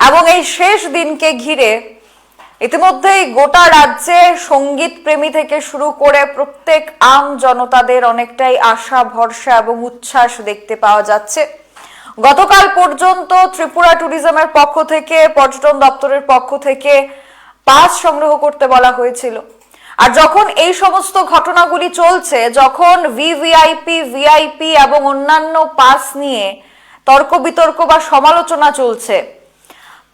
এবং এই শেষ দিনকে ঘিরে ইতিমধ্যেই গোটা রাজ্যে সংগীত প্রেমী থেকে শুরু করে প্রত্যেক আম জনতাদের অনেকটাই আশা, ভরসা এবং উচ্ছ্বাস দেখতে পাওয়া যাচ্ছে। গতকাল পর্যন্ত ত্রিপুরা ট্যুরিজমের পক্ষ থেকে, পর্যটন দপ্তরের পক্ষ থেকে পাস সংগ্রহ করতে বলা হয়েছিল। আর যখন এই সমস্ত ঘটনাগুলি চলছে, যখন ভিভিআইপি, ভিআইপি এবং অন্যান্য পাস নিয়ে তর্ক বিতর্ক বা সমালোচনা চলছে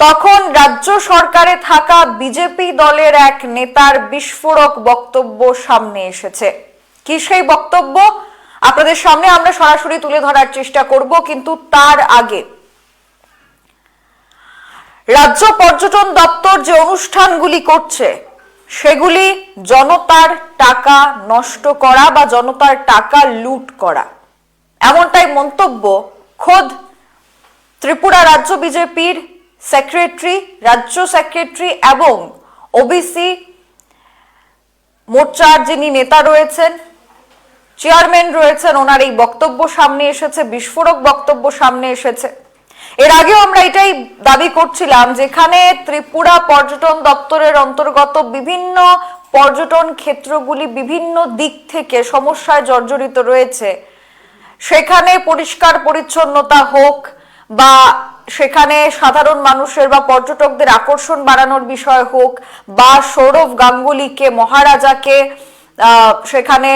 তখন রাজ্য সরকারে থাকা বিজেপি দলের এক নেতার বিস্ফোরক বক্তব্য সামনে এসেছে। কি সেই বক্তব্য? আপনাদের সামনে আমরা সরাসরি তুলে ধরার চেষ্টা করব, কিন্তু তার আগে। রাজ্য পর্যটন দপ্তর যে অনুষ্ঠানগুলি করছে, সেগুলি জনতার টাকা নষ্ট করা বা জনতার টাকা লুট করা। এমনটাই মন্তব্য খোদ ত্রিপুরা রাজ্য বিজেপির সেক্রেটারি, রাজ্য সেক্রেটারি এবং ওবিসি মোর্চার যিনি নেতা রয়েছেন, চেয়ারম্যান রয়েছেন, ওনার এই বক্তব্য সামনে এসেছে, বিস্ফোরক বক্তব্য সামনে এসেছে। এর আগেও আমরা এটাই দাবি করছিলাম যেখানে ত্রিপুরা পর্যটন দপ্তরের অন্তর্গত বিভিন্ন পর্যটন ক্ষেত্রগুলি বিভিন্ন দিক থেকে সমস্যায় জর্জরিত রয়েছে। সেখানে পরিষ্কার পরিচ্ছন্নতা হোক বা সেখানে সাধারণ মানুষের বা পর্যটকদের আকর্ষণ বাড়ানোর বিষয় হোক বা সৌরভ গাঙ্গুলিকে, মহারাজাকে সেখানে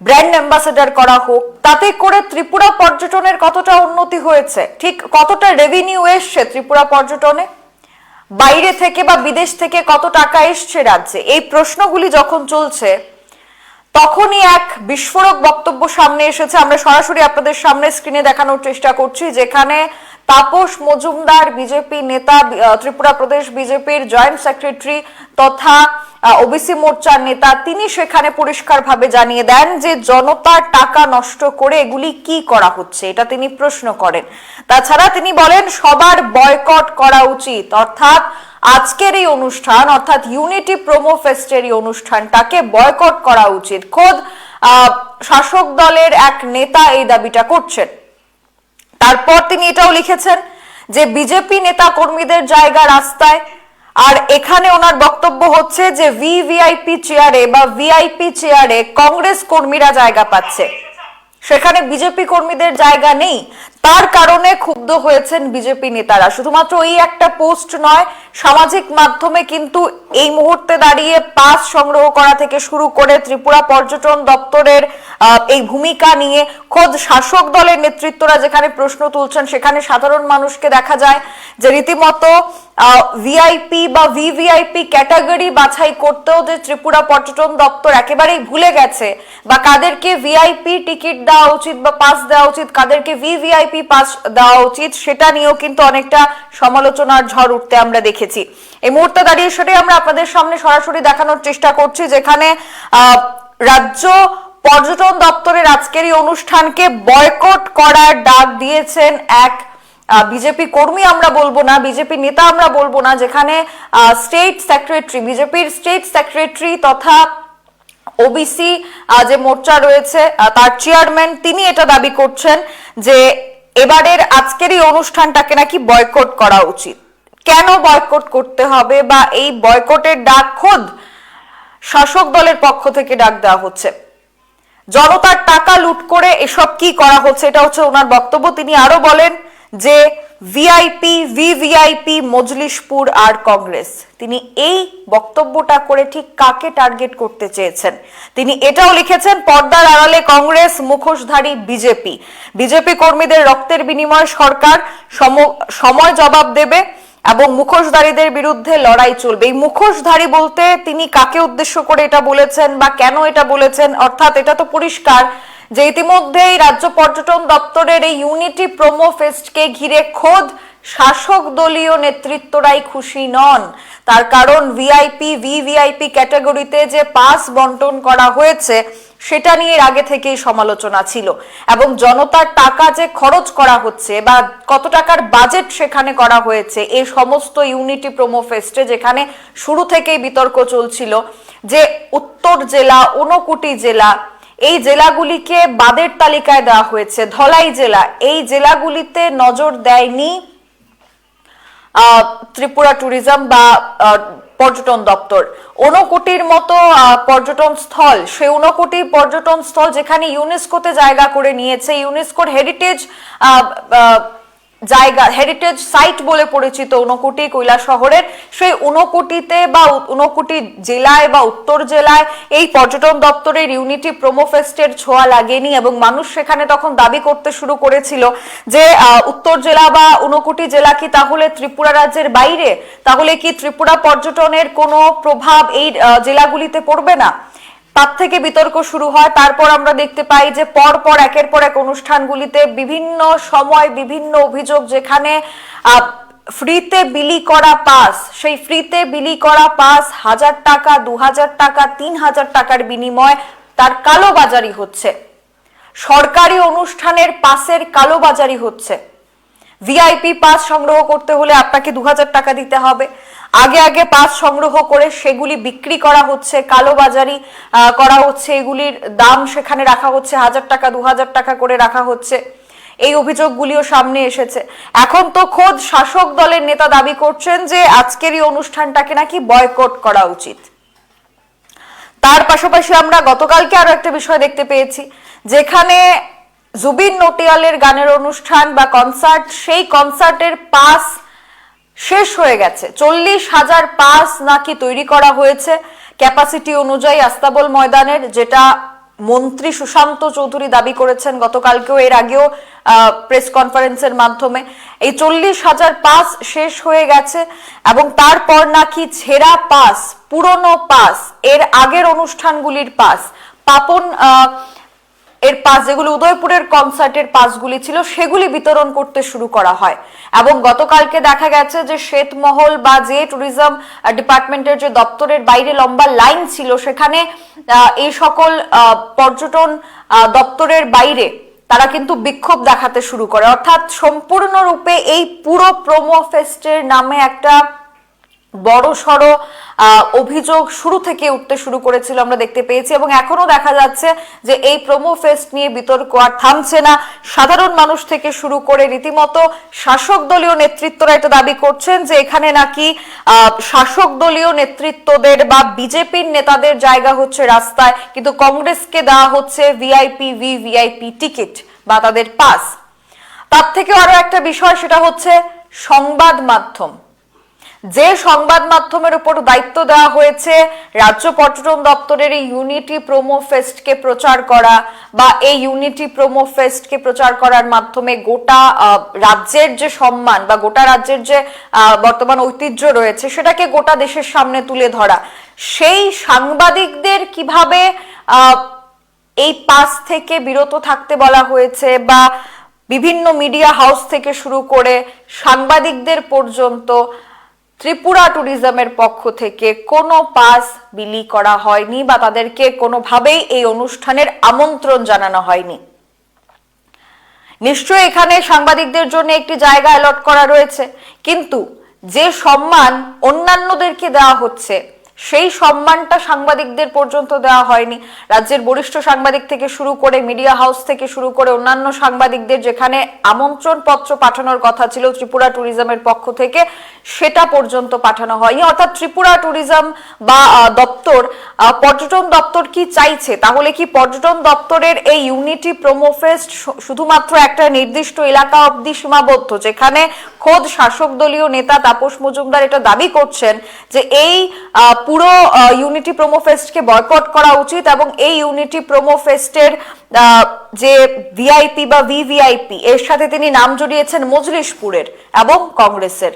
ব্র্যান্ড অ্যাম্বাসেডর করা হোক, তাতে করে ত্রিপুরা পর্যটনের কতটা উন্নতি হয়েছে? ঠিক কতটা রেভিনিউ এসছে ত্রিপুরা পর্যটনে? বাইরে থেকে বা বিদেশ থেকে কত টাকা এসছে রাজ্যে? এই প্রশ্নগুলি যখন চলছে তখনই এক বিস্ফোরক বক্তব্য সামনে এসেছে। আমরা সরাসরি আপনাদের সামনে স্ক্রিনে দেখানোর চেষ্টা করছি, যেখানে তাপস মজুমদার বিজেপি নেতা ত্রিপুরা প্রদেশ বিজেপির জয়েন্ট সেক্রেটারি তথা ওবিসি মোর্চার নেতা, তিনি সেখানে পরিষ্কারভাবে জানিয়ে দেন যে জনতার টাকা নষ্ট করে এগুলি কি করা হচ্ছে, এটা তিনি প্রশ্ন করেন। তাছাড়া তিনি বলেন, সবার বয়কট করা উচিত, অর্থাৎ আজকের এই অনুষ্ঠান, অর্থাৎ ইউনিটি প্রোমো ফেস্টের এই অনুষ্ঠানটাকে বয়কট করা উচিত। খোদ শাসক দলের এক নেতা এই দাবিটা করছেন। তারপর তিনি এটাও লিখেছেন যে বিজেপি নেতা কর্মীদের জায়গা রাস্তায়, আর এখানে ওনার বক্তব্য হচ্ছে যে ভিভিআইপি চেয়ারে বা ভিআইপি চেয়ারে কংগ্রেস কর্মীরা জায়গা পাচ্ছে। সেখানে বিজেপি কর্মীদের জায়গা নেই। তার কারণে ক্ষুব্ধ হয়েছেন বিজেপি নেতারা। শুধুমাত্র এই একটা পোস্ট নয়, সামাজিক মাধ্যমে কিন্তু এই মুহূর্তে দাঁড়িয়ে পাস সংগ্রহ করা থেকে শুরু করে ত্রিপুরা পর্যটন দপ্তরের এই ভূমিকা নিয়ে খোদ শাসক দলের নেতৃত্বরা যেখানে প্রশ্ন তুলছেন, সেখানে সাধারণ মানুষকে দেখা যায় যে রীতিমতো ভিআইপি বা ভিভিআইপি ক্যাটাগরি বাছাই করতেও যে ত্রিপুরা পর্যটন দপ্তর একেবারেই ভুলে গেছে বা কাদেরকে ভিআইপি টিকিট দেওয়া উচিত বা পাস দেওয়া উচিত, কাদেরকে ভিভিআইপি পাস দেওয়া উচিত, সেটা নিয়েও কিন্তু অনেকটা সমালোচনার ঝড় উঠতে আমরা দেখেছি। এই মুহূর্তে দাঁড়িয়ে সেটাই আমরা আপনাদের সামনে সরাসরি দেখানোর চেষ্টা করছি, যেখানে রাজ্য পর্যটন দপ্তরের আজকের এই অনুষ্ঠানকে বয়কট করার ডাক দিয়েছেন এক বিজেপি কর্মী আমরা বলব না, বিজেপি নেতা আমরা বলব না, যেখানে স্টেট সেক্রেটারি, বিজেপির স্টেট সেক্রেটারি তথা ওবিসি যে মোর্চা রয়েছে তার চেয়ারম্যান, তিনি এটা দাবি করছেন যে এবারের আজকের এই অনুষ্ঠানটাকে নাকি বয়কট করা উচিত। কেন বয়কট করতে হবে বা এই বয়কটের ডাক খোদ শাসক দলের পক্ষ থেকে ডাক দেওয়া হচ্ছে? জনতার টাকা লুট করে এসব কি করা হচ্ছে? এটা হচ্ছে ওনার বক্তব্য। তিনি আরও বলেন যে ভিআইপি, ভিভিআইপি, মজলিশপুর আর কংগ্রেস, তিনি এই বক্তব্যটা করে ঠিক কাকে টার্গেট করতে চেয়েছেন? তিনি এটাও লিখেছেন, পর্দার আড়ালে কংগ্রেস, মুখোশধারী বিজেপি। বিজেপি কর্মীদের রক্তের বিনিময়ে সরকার সম- সময় জবাব দেবে। এবং মুখোশধারীদের বিরুদ্ধে লড়াই চলবে। এই মুখোশধারী বলতে তিনি কাকে উদ্দেশ্য করে এটা বলেছেন বা কেন এটা বলেছেন, অর্থাৎ এটা তো পরিষ্কার যে ইতিমধ্যেই রাজ্য পর্যটন দপ্তরের এই ইউনিটি প্রোমো ফেস্টকে ঘিরে খোদ শাসক দলীয় নেতৃত্বরাই খুশি নন। তার কারণ ভিআইপি ভিভিআইপি ক্যাটাগরিতে যে পাস বন্টন করা হয়েছে সেটা নিয়ে আগে থেকেই সমালোচনা ছিল। এবং জনতার টাকা যে খরচ করা হচ্ছে বা কত টাকার বাজেট সেখানে করা হয়েছে এই সমস্ত ইউনিটি প্রোমো ফেস্টে যেখানে শুরু থেকেই বিতর্ক চলছিল যে উত্তর জেলা, ঊনকুটি জেলা, এই জেলাগুলিকে বাদের তালিকায় দেওয়া হয়েছে। ধলাই জেলা, এই জেলাগুলিতে নজর দেয়নি ত্রিপুরা ট্যুরিজম বা পর্যটন দপ্তর। ঊনকোটির মতো পর্যটন স্থল সেই ঊনকোটি পর্যটন স্থল যেখানে ইউনেস্কোতে জায়গা করে নিয়েছে। ইউনেস্কোর হেরিটেজ জায়গা হেরিটেজ সাইট বলে পরিচিত ঊনকোটি কৈলা শহরের সেই ঊনকোটিতে বা উ- ঊনকোটি জেলায় বা উত্তর জেলায় এই পর্যটন দপ্তরের ইউনিটি প্রোমো ফেস্টের ছোঁয়া লাগেনি এবং মানুষ সেখানে তখন দাবি করতে শুরু করেছিল যে উত্তর জেলা বা ঊনকোটি জেলা কি তাহলে ত্রিপুরা রাজ্যের বাইরে? তাহলে কি ত্রিপুরা পর্যটনের কোনো প্রভাব এই জেলাগুলিতে পড়বে না? তার থেকে বিতর্ক শুরু হয়। তারপর আমরা দেখতে পাই যে পর পর একের পর এক অনুষ্ঠানগুলিতে বিভিন্ন সময় বিভিন্ন অভিযোগ যেখানে ফ্রিতে বিলি করা পাস। সেই ফ্রিতে বিলি করা পাস হাজার টাকা, দু হাজার টাকা, তিন হাজার টাকার বিনিময় তার কালোবাজারি হচ্ছে। সরকারি অনুষ্ঠানের পাসের কালোবাজারি হচ্ছে। ভিআইপি পাস সংগ্রহ করতে হলে আপনাকে দু হাজার টাকা দিতে হবে। আগে আগে পাস সংগ্রহ করে সেগুলি বিক্রি করা হচ্ছে, কালোবাজারি করা হচ্ছে, এগুলির দাম সেখানে রাখা হচ্ছে, হাজার টাকা, দু হাজার টাকা করে রাখা হচ্ছে। এই অভিযোগগুলিও সামনে এসেছে। এখন তো খোদ শাসক দলের নেতা দাবি করছেন যে আজকের এই অনুষ্ঠানটাকে নাকি বয়কট করা উচিত। তার পাশাপাশি আমরা গতকালকে আরও একটা বিষয় দেখতে পেয়েছি, যেখানে জুবিন নটিয়ালের গানের অনুষ্ঠান বা কনসার্ট সেই কনসার্টের পাস শেষ হয়ে গেছে। চল্লিশ হাজার পাস নাকি তৈরি করা হয়েছে। ক্যাপাসিটি অনুযায়ী আস্তাবল ময়দানের যেটা মন্ত্রী সুশান্ত চৌধুরী দাবি করেছেন গতকালকেও এর আগেও প্রেস কনফারেন্সের মাধ্যমে। এই চল্লিশ হাজার পাস শেষ হয়ে গেছে এবং তারপর নাকি ছেঁড়া পাস পুরনো পাস এর আগের অনুষ্ঠানগুলির পাস পাপন আহ, এর পাস যেগুলো উদয়পুরের কনসার্টের পাসগুলি ছিল, সেগুলি বিতরণ করতে শুরু করা হয়। এবং গতকালকে দেখা গেছে যে শ্বেতমহল বা যে ট্যুরিজম ডিপার্টমেন্টের যে দপ্তরের বাইরে লম্বা লাইন ছিল, সেখানে এই সকল পর্যটন দপ্তরের বাইরে তারা কিন্তু বিক্ষোভ দেখাতে শুরু করে। অর্থাৎ সম্পূর্ণরূপে এই পুরো প্রোমো ফেস্টের নামে একটা বড় সড় অভিযোগ শুরু থেকে উঠতে শুরু করেছিল আমরা দেখতে পেয়েছি এবং এখনও দেখা যাচ্ছে যে এই প্রোমো ফেস্ট নিয়ে বিতর্ক আর থামছে না। সাধারণ মানুষ থেকে শুরু করে রীতিমতো শাসক দলীয় নেতৃত্বরা এটা দাবি করছেন যে এখানে নাকি শাসক দলীয় নেতৃত্বদের বা বিজেপির নেতাদের জায়গা হচ্ছে রাস্তায়, কিন্তু কংগ্রেসকে দেওয়া হচ্ছে ভিআইপি, ভি, ভিআইপি টিকিট বা তাদের পাস। তার থেকেও আরও একটা বিষয়, সেটা হচ্ছে সংবাদ মাধ্যম। যে সংবাদ মাধ্যমের উপর দায়িত্ব দেওয়া হয়েছে, রাজ্য পর্যটন দপ্তরের এই ইউনিটি প্রোমো ফেস্টকে প্রচার করা বা এই ইউনিটি প্রোমো ফেস্টকে প্রচার করার মাধ্যমে গোটা রাজ্যের যে সম্মান বা গোটা রাজ্যের যে বর্তমান ঐতিহ্য রয়েছে, সেটাকে গোটা দেশের সামনে তুলে ধরা। সেই সাংবাদিকদের কীভাবে এই পাস থেকে বিরত থাকতে বলা হয়েছে বা বিভিন্ন মিডিয়া হাউস থেকে শুরু করে সাংবাদিকদের পর্যন্ত ত্রিপুরা ট্যুরিজমের পক্ষ থেকে কোনো পাস বিলি করা হয়নি বা তাদেরকে কোনোভাবেই এই অনুষ্ঠানের আমন্ত্রণ জানানো হয়নি। নিশ্চয়ই এখানে সাংবাদিকদের জন্য একটি জায়গা অ্যালট করা রয়েছে, কিন্তু যে সম্মান অন্যান্যদেরকে দেওয়া হচ্ছে সেই সম্মানটা সাংবাদিকদের পর্যন্ত দেওয়া হয়নি। রাজ্যের বরিষ্ঠ সাংবাদিক থেকে শুরু করে মিডিয়া হাউস থেকে শুরু করে অন্যান্য সাংবাদিকদের যেখানে আমন্ত্রণ পত্র পাঠানোর কথা ছিল ত্রিপুরা ট্যুরিজমের পক্ষ থেকে, সেটা পর্যন্ত পাঠানো হয়নি। অর্থাৎ ত্রিপুরা ট্যুরিজম বা দপ্তর পর্যটন দপ্তর কি চাইছে? তাহলে কি পর্যটন দপ্তরের এই ইউনিটি প্রোমো ফেস্ট শুধুমাত্র একটা নির্দিষ্ট এলাকা অবধি সীমাবদ্ধ, যেখানে খোদ শাসক দলীয় নেতা তাপস মজুমদার এটা দাবি করছেন যে এই পুরো ইউনিটি প্রোমো ফেস্টকে বয়কট করা উচিত এবং এই ইউনিটি প্রোমো ফেস্টের যে ভিআইপি বা ভিভিআইপি এর সাথে তিনি নাম জড়িয়েছেন মজলিশপুরের এবং কংগ্রেসের।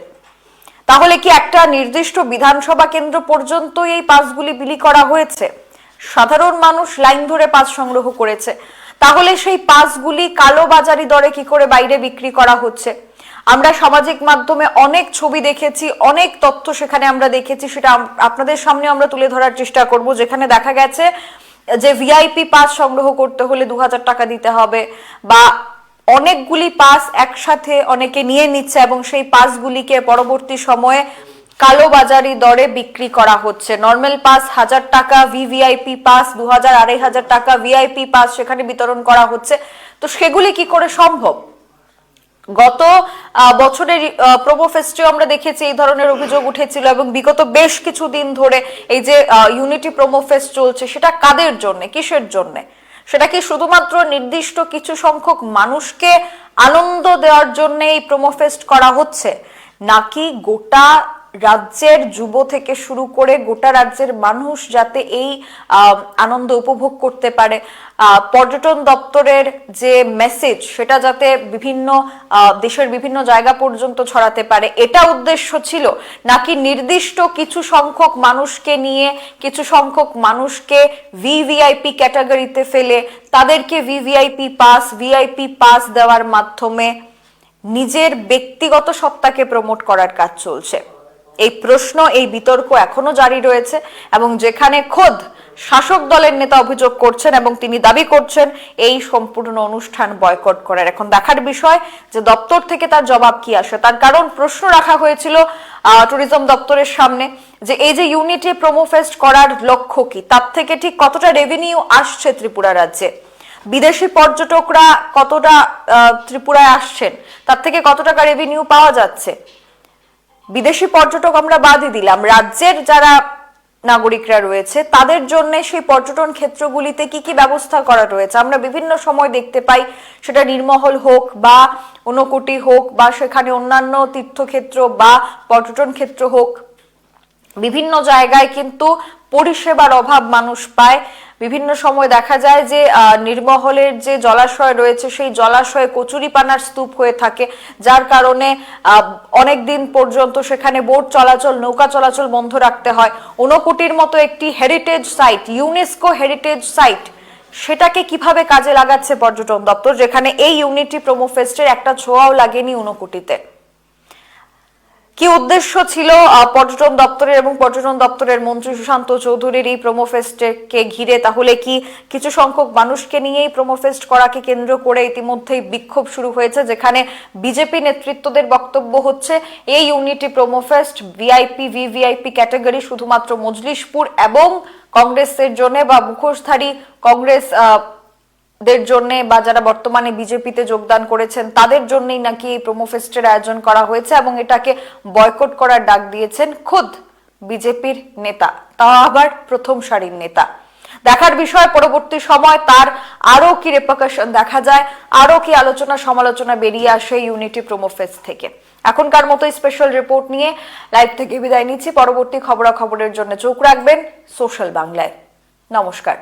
তাহলে কি একটা নির্দিষ্ট বিধানসভা কেন্দ্র পর্যন্ত এই পাসগুলি বিলি করা হয়েছে? সাধারণ মানুষ লাইন ধরে পাস সংগ্রহ করেছে। তাহলে সেই পাসগুলি কালো বাজারি দরে কি করে বাইরে বিক্রি করা হচ্ছে? আমরা সামাজিক মাধ্যমে অনেক ছবি দেখেছি, অনেক তথ্য সেখানে আমরা দেখেছি, সেটা আপনাদের সামনে আমরা তুলে ধরার চেষ্টা করব, যেখানে দেখা গেছে যে ভিআইপি পাস সংগ্রহ করতে হলে দু হাজার টাকা দিতে হবে বা অনেকগুলি পাস একসাথে অনেকে নিয়ে নিচ্ছে এবং সেই পাসগুলিকে পরবর্তী সময়ে কালোবাজারি দরে বিক্রি করা হচ্ছে। নর্মাল পাস হাজার টাকা ভিভিআইপি পাস দু হাজার আড়াই হাজার টাকা ভিআইপি পাস সেখানে বিতরণ করা হচ্ছে। তো সেগুলি কি করে সম্ভব? গত বছরের প্রোমো ফেস্টে আমরা দেখেছি, এই ধরনের অভিযোগ উঠেছিল এবং বিগত বেশ কিছু দিন ধরে এই যে ইউনিটি প্রোমো ফেস্ট চলছে, সেটা কাদের জন্য, কিসের জন্য? সেটা কি শুধুমাত্র নির্দিষ্ট কিছু সংখ্যক মানুষকে আনন্দ দেওয়ার জন্য এই প্রোমো ফেস্ট করা হচ্ছে? নাকি গোটা রাজ্যের যুব থেকে শুরু করে গোটা রাজ্যের মানুষ যাতে এই আনন্দ উপভোগ করতে পারে। পর্যটন দপ্তরের যে মেসেজ সেটা যাতে বিভিন্ন দেশের বিভিন্ন জায়গা পর্যন্ত ছড়াতে পারে, এটা উদ্দেশ্য ছিল। নাকি নির্দিষ্ট কিছু সংখ্যক মানুষকে নিয়ে, কিছু সংখ্যক মানুষকে ভিভিআইপি ক্যাটাগরিতে ফেলে, তাদেরকে ভিভিআইপি পাস ভিআইপি পাস দেওয়ার মাধ্যমে নিজের ব্যক্তিগত সত্তাকে প্রমোট করার কাজ চলছে। এই প্রশ্ন, এই বিতর্ক এখনও জারি রয়েছে এবং যেখানে খোদ শাসক দলের নেতা অভিযোগ করছেন এবং তিনি দাবি করছেন, এই সম্পূর্ণ অনুষ্ঠান বয়কট করার। এখন দেখার বিষয় যে দপ্তর থেকে তার জবাব কি আসে। তার কারণ প্রশ্ন রাখা হয়েছিল ট্যুরিজম দপ্তরের সামনে যে এই যে ইউনিটি প্রোমো ফেস্ট করার লক্ষ্য কি, তার থেকে ঠিক কতটা রেভিনিউ আসছে ত্রিপুরা রাজ্যে? বিদেশি পর্যটকরা কতটা ত্রিপুরায় আসছেন, তার থেকে কত টাকা রেভিনিউ পাওয়া যাচ্ছে? বিদেশি পর্যটক আমরা বাদই দিলাম। রাজ্যের যারা নাগরিকরা রয়েছে, তাদের জন্য সেই পর্যটন ক্ষেত্রগুলিতে কি কি ব্যবস্থা করা রয়েছে? আমরা বিভিন্ন সময় দেখতে পাই, সেটা নির্মহল হোক বা ঊনকোটি হোক বা সেখানে অন্যান্য তীর্থক্ষেত্র বা পর্যটন ক্ষেত্র হোক, বিভিন্ন জায়গায় কিন্তু পরিষেবার অভাব মানুষ পায়। বিভিন্ন সময় দেখা যায় যে নির্মহলের যে জলাশয় রয়েছে, সেই জলাশয়ে কচুরিপানার স্তূপ হয়ে থাকে। যার কারণে অনেক দিন পর্যন্ত সেখানে বোট চলাচল, নৌকা চলাচল বন্ধ রাখতে হয়। ঊনকোটির মতো একটি heritage site UNESCO heritage site সেটাকে কীভাবে কাজে লাগাচ্ছে পর্যটন দপ্তর? যেখানে এই ইউনিটি প্রোমো ফেস্টের একটা ছোঁয়াও লাগেনি ঊনকোটিতে। কি উদ্দেশ্য ছিল পর্যটন দপ্তরের এবং পর্যটন দপ্তরের মন্ত্রী সুশান্ত চৌধুরীর এই প্রোমো ফেস্টকে ঘিরে? তাহলে কি কিছু সংখ্যক মানুষকে নিয়েই প্রোমো ফেস্ট করাকে কেন্দ্র করে ইতিমধ্যেই বিক্ষোভ শুরু হয়েছে, যেখানে বিজেপি নেতৃত্বদের বক্তব্য হচ্ছে, এই unity promo fest VIP, VVIP category শুধুমাত্র মজলিশপুর এবং কংগ্রেসের জন্য বা মুখোশধারী কংগ্রেস দের জন্য বা যারা বর্তমানে বিজেপিতে যোগদান করেছেন, তাদের জন্যই নাকি এই প্রোমো ফেস্টের আয়োজন করা হয়েছে এবং এটাকে বয়কট করার ডাক দিয়েছেন খোদ বিজেপির নেতা। তাও আবার প্রথম সারির নেতা। দেখার বিষয়, পরবর্তী সময় তার আরও কি রেপাকাশন দেখা যায় আরও কি আলোচনা সমালোচনা বেরিয়ে আসে ইউনিটি প্রোমো ফেস্ট থেকে। এখনকার মতো স্পেশাল রিপোর্ট নিয়ে লাইভ থেকে বিদায় নিচ্ছি। পরবর্তী খবরাখবরের জন্য চোখ রাখবেন সোশ্যাল বাংলায়। নমস্কার।